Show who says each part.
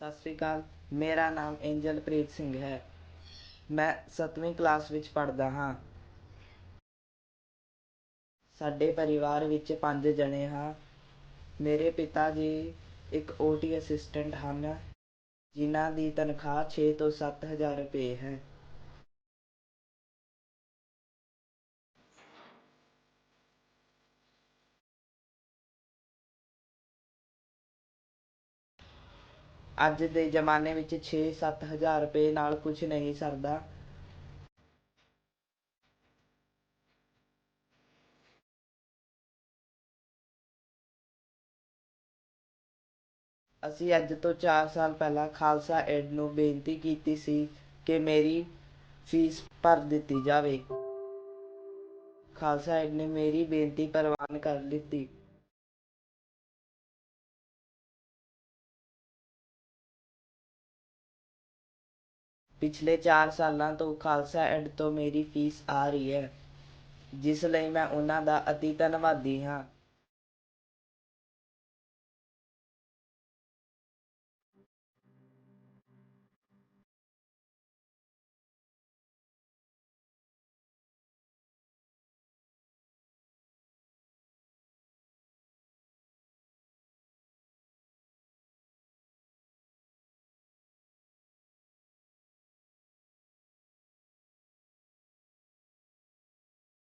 Speaker 1: ਸਤਿ ਸ਼੍ਰੀ ਅਕਾਲ। ਮੇਰਾ ਨਾਮ ਏਂਜਲਪ੍ਰੀਤ ਸਿੰਘ ਹੈ। ਮੈਂ ਸੱਤਵੀਂ ਕਲਾਸ ਵਿੱਚ ਪੜ੍ਹਦਾ ਹਾਂ। ਸਾਡੇ ਪਰਿਵਾਰ ਵਿੱਚ ਪੰਜ ਜਣੇ ਹਾਂ। ਮੇਰੇ ਪਿਤਾ ਜੀ ਇੱਕ ਓ ਟੀ ਅਸਿਸਟੈਂਟ ਹਨ, ਜਿਨ੍ਹਾਂ ਦੀ ਤਨਖਾਹ ਛੇ ਤੋਂ ਸੱਤ ਹਜ਼ਾਰ ਰੁਪਏ ਹੈ। ਅੱਜ ਦੇ ਜ਼ਮਾਨੇ ਵਿੱਚ ਛੇ ਸੱਤ ਹਜ਼ਾਰ ਰੁਪਏ ਨਾਲ ਕੁਛ ਨਹੀਂ ਸਰਦਾ। ਅਸੀਂ ਅੱਜ ਤੋਂ ਚਾਰ ਸਾਲ ਪਹਿਲਾਂ ਖਾਲਸਾ ਏਡ ਨੂੰ ਬੇਨਤੀ ਕੀਤੀ ਸੀ ਕਿ ਮੇਰੀ ਫੀਸ ਭਰ ਦਿੱਤੀ ਜਾਵੇ। ਖਾਲਸਾ ਏਡ ਨੇ ਮੇਰੀ ਬੇਨਤੀ ਪ੍ਰਵਾਨ ਕਰ ਲਿੱਤੀ। ਪਿਛਲੇ ਚਾਰ ਸਾਲਾਂ ਤੋਂ ਖਾਲਸਾ ਐਡ ਤੋਂ ਮੇਰੀ ਫੀਸ ਆ ਰਹੀ ਹੈ, ਜਿਸ ਲਈ ਮੈਂ ਉਹਨਾਂ ਦਾ ਅਤੀ ਧੰਨਵਾਦੀ ਹਾਂ।